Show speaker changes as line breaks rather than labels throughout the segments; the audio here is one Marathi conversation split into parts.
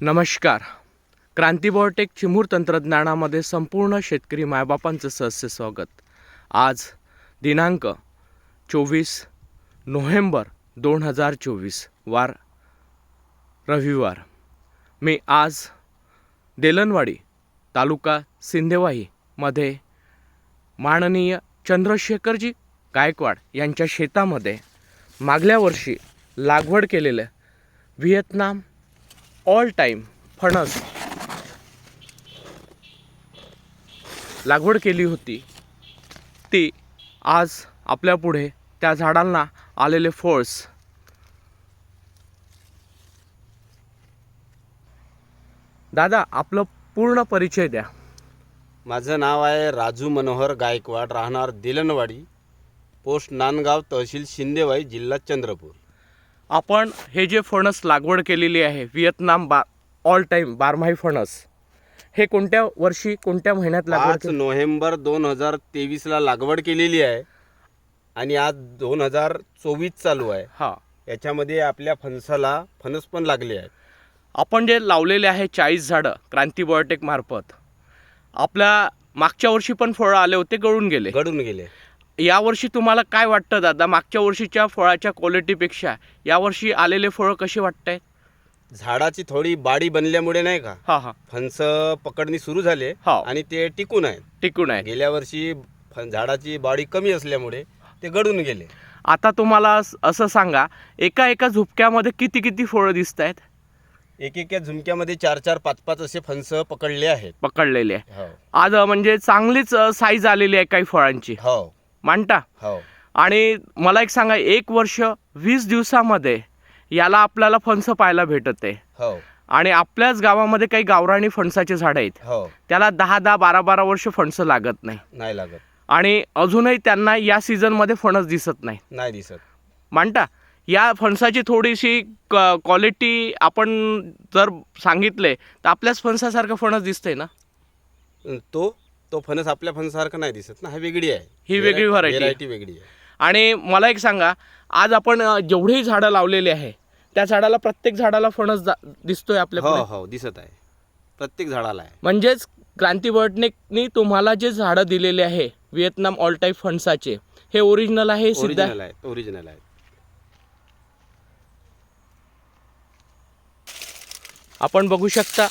नमस्कार. क्रांतीबॉटेक चिमूर तंत्रज्ञानामध्ये संपूर्ण शेतकरी मायबापांचं सहस्य स्वागत. आज दिनांक चोवीस नोव्हेंबर दोन हजार चोवीस वार रविवार. मी आज देलनवाडी तालुका सिंदेवाहीमध्ये माननीय चंद्रशेखरजी गायकवाड यांच्या शेतामध्ये मागल्या वर्षी लागवड केलेलं व्हिएतनाम ऑल टाईम फणस लागवड केली होती ती आज आपल्यापुढे त्या झाडांना आलेले फळस. दादा आपलं पूर्ण परिचय द्या.
माझं नाव आहे राजू मनोहर गायकवाड राहणार दिलनवाडी पोस्ट नांदगाव तहसील शिंदेवाई जिल्हा चंद्रपूर.
आपण हे जे फणस लागवड केलेली आहे व्हिएतनाम बा ऑल टाईम बारमाही फणस हे कोणत्या वर्षी कोणत्या महिन्यात लागवड
पाच नोव्हेंबर दोन हजार तेवीसला लागवड केलेली आहे आणि आज दोन हजार चोवीस चालू आहे.
हां.
याच्यामध्ये आपल्या फणसाला फणस पण लागले आहेत.
आपण जे लावलेले आहे चाळीस झाडं क्रांती बायोटेक मार्फत आपल्या मागच्या वर्षी पण फळं आले होते गळून गेले.
घडून गेले.
यावर्षी तुम्हाला काय वाटतं दादा? मागच्या वर्षीच्या फळाच्या क्वालिटीपेक्षा यावर्षी आलेले फळं कशी वाटत आहेत
झाडाची थोडी बाडी बनल्यामुळे नाही का?
हां हां.
फणस पकडणी सुरू झाले
हो.
आणि ते टिकून आहेत
टिकून आहे.
गेल्या वर्षी फण- झाडाची बाडी कमी असल्यामुळे ते गडून गेले.
आता तुम्हाला अस- असं सांगा एका एका झुपक्यामध्ये किती किती फळं दिसत आहेत
एक एक झुमक्यामध्ये चार चार पाच पाच असे फणस पकडले आहेत.
पकडलेले आहे.
हो.
आज अं, म्हणजे चांगलीच साईज आलेली आहे काही फळांची.
हो.
मांडता.
हो.
आणि मला एक सांगा एक वर्ष वीस दिवसामध्ये याला आपल्याला फणस पाहायला भेटत आहे.
हो.
आणि आपल्याच गावामध्ये काही गावराणी फणसाचे झाडं आहेत.
हो.
त्याला दहा दहा बारा बारा वर्ष फणस लागत नाही.
नाही लागत.
आणि अजूनही त्यांना या सीझनमध्ये फणस दिसत नाही.
नाही दिसत.
मांडता. या फणसाची थोडीशी क्वालिटी आपण जर सांगितले तर आपल्याच फणसासारखं फणस दिसतंय ना?
तो तो फणस आपल्या फणसासारखा नाही दिसत ना ही वेगळी आहे.
ही वेगळी variety आहे.
व्हेरायटी वेगळी आहे.
आणि मला एक सांगा आज आपण अ, जेवढेही झाडं लावलेले आहे त्या झाडाला प्रत्येक झाडाला फणस जा- दिसतोय आपल्या
हो
पुढे.
हो दिसत आहे. प्रत्येक झाडाला आहे.
म्हणजेच क्रांती बटनेकनी तुम्हाला जे झाडं दिलेले आहे व्हिएतनाम ऑल टाईप फणसाचे हे ओरिजिनल आहे सिद्ध
ओरिजिनल आहे ओरिजिनल आहे
आपण बघू शकता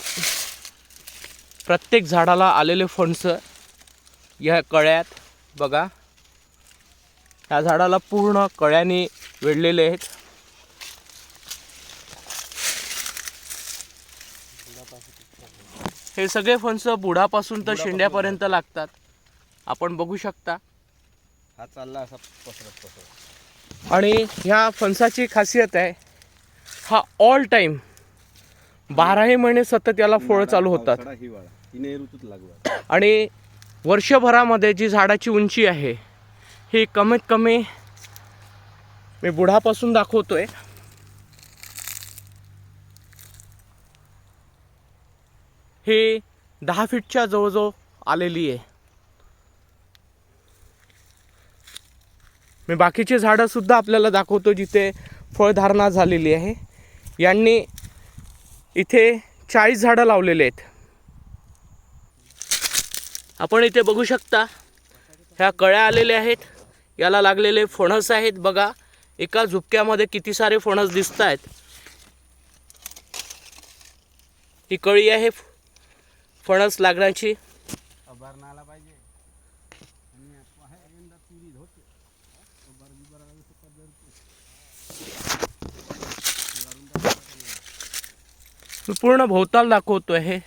प्रत्येक झाडाला आलेले फणस या कळ्यात बघा. ह्या झाडाला पूर्ण कळ्याने वेढलेले आहेत. हे सगळे फणस बुडापासून तर शेंड्यापर्यंत लागतात. आपण बघू शकता.
हा चालला असा पसरत पसरत.
आणि ह्या फणसाची खासियत आहे हा ऑल टाईम बाराही महिने सतत याला फळं चालू होतात. आणि वर्षभरामध्ये जी झाडाची उंची आहे ही कमीत कमी मी बुढापासून दाखवतो आहे हे दहा फीटच्या जवळजवळ आलेली आहे. मी बाकीचे झाडंसुद्धा आपल्याला दाखवतो जिथे फळधारणा झालेली आहे. यांनी इथे चाळीस झाडं लावलेले आहेत. आपण इथे बघू शकता ह्या कळ्या आलेल्या आहेत याला लागलेले फणस आहेत बघा एका झुपक्यामध्ये किती सारे फणस दिसत आहेत ही कळी आहे फणस लागण्याची. मी पूर्ण भोवताल दाखवतो आहे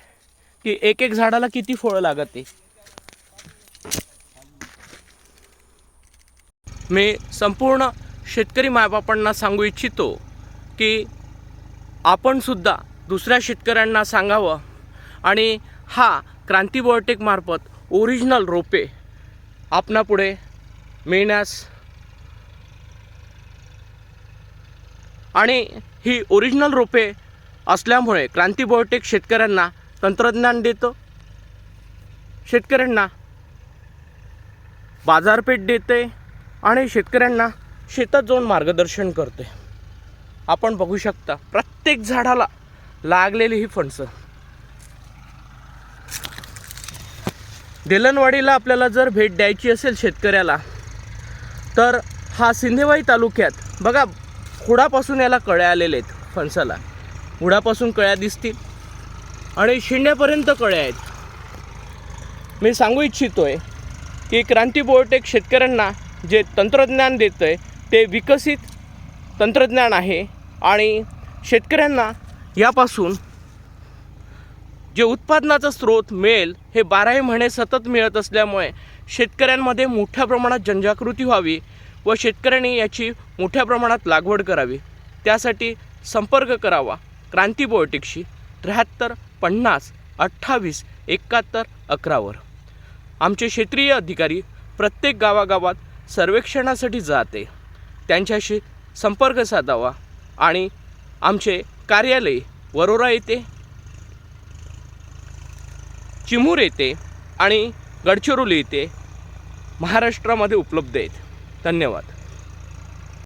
की एक एक झाडाला किती फळं लागते. मी संपूर्ण शेतकरी मायबापांना सांगू इच्छितो की आपणसुद्धा दुसऱ्या शेतकऱ्यांना सांगावं. आणि हा क्रांती बायोटेक मार्फत ओरिजिनल रोपे आपणापुढे मिळण्यास आणि ही ओरिजिनल रोपे असल्यामुळे क्रांती बायोटेक शेतकऱ्यांना तंत्रज्ञान देतं. शेतकऱ्यांना बाजारपेठ देते. आणि शेतकऱ्यांना शेतात जाऊन मार्गदर्शन करते. आपण बघू शकता प्रत्येक झाडाला लागलेली ही फणसं. देलनवाडीला आपल्याला जर भेट द्यायची असेल शेतकऱ्याला तर हा सिंधेवाई तालुक्यात बघा हुडापासून याला कळ्या आलेल्या आहेत फणसाला. हुडापासून कळ्या दिसतील आणि शिंड्यापर्यंत कळ्या आहेत. मी सांगू इच्छितोय की क्रांती बोर्टेक शेतकऱ्यांना जे तंत्रज्ञान देतं आहे ते विकसित तंत्रज्ञान आहे. आणि शेतकऱ्यांना यापासून जे उत्पादनाचा स्रोत मिळेल हे बाराही महिने सतत मिळत असल्यामुळे शेतकऱ्यांमध्ये मोठ्या प्रमाणात जनजागृती व्हावी व शेतकऱ्यांनी याची मोठ्या प्रमाणात लागवड करावी. त्यासाठी संपर्क करावा. क्रांती बोर्टिकशी त्र्याहत्तर पन्नास अठ्ठावीस एकाहत्तर अकरावर. आमचे क्षेत्रीय अधिकारी प्रत्येक गावागावात सर्वेक्षणासाठी जाते. त्यांच्याशी संपर्क साधावा आणि आमचे कार्यालय वरोरा येते चिमूर येते आणि गडचिरोली येथे महाराष्ट्रामध्ये उपलब्ध आहेत. धन्यवाद.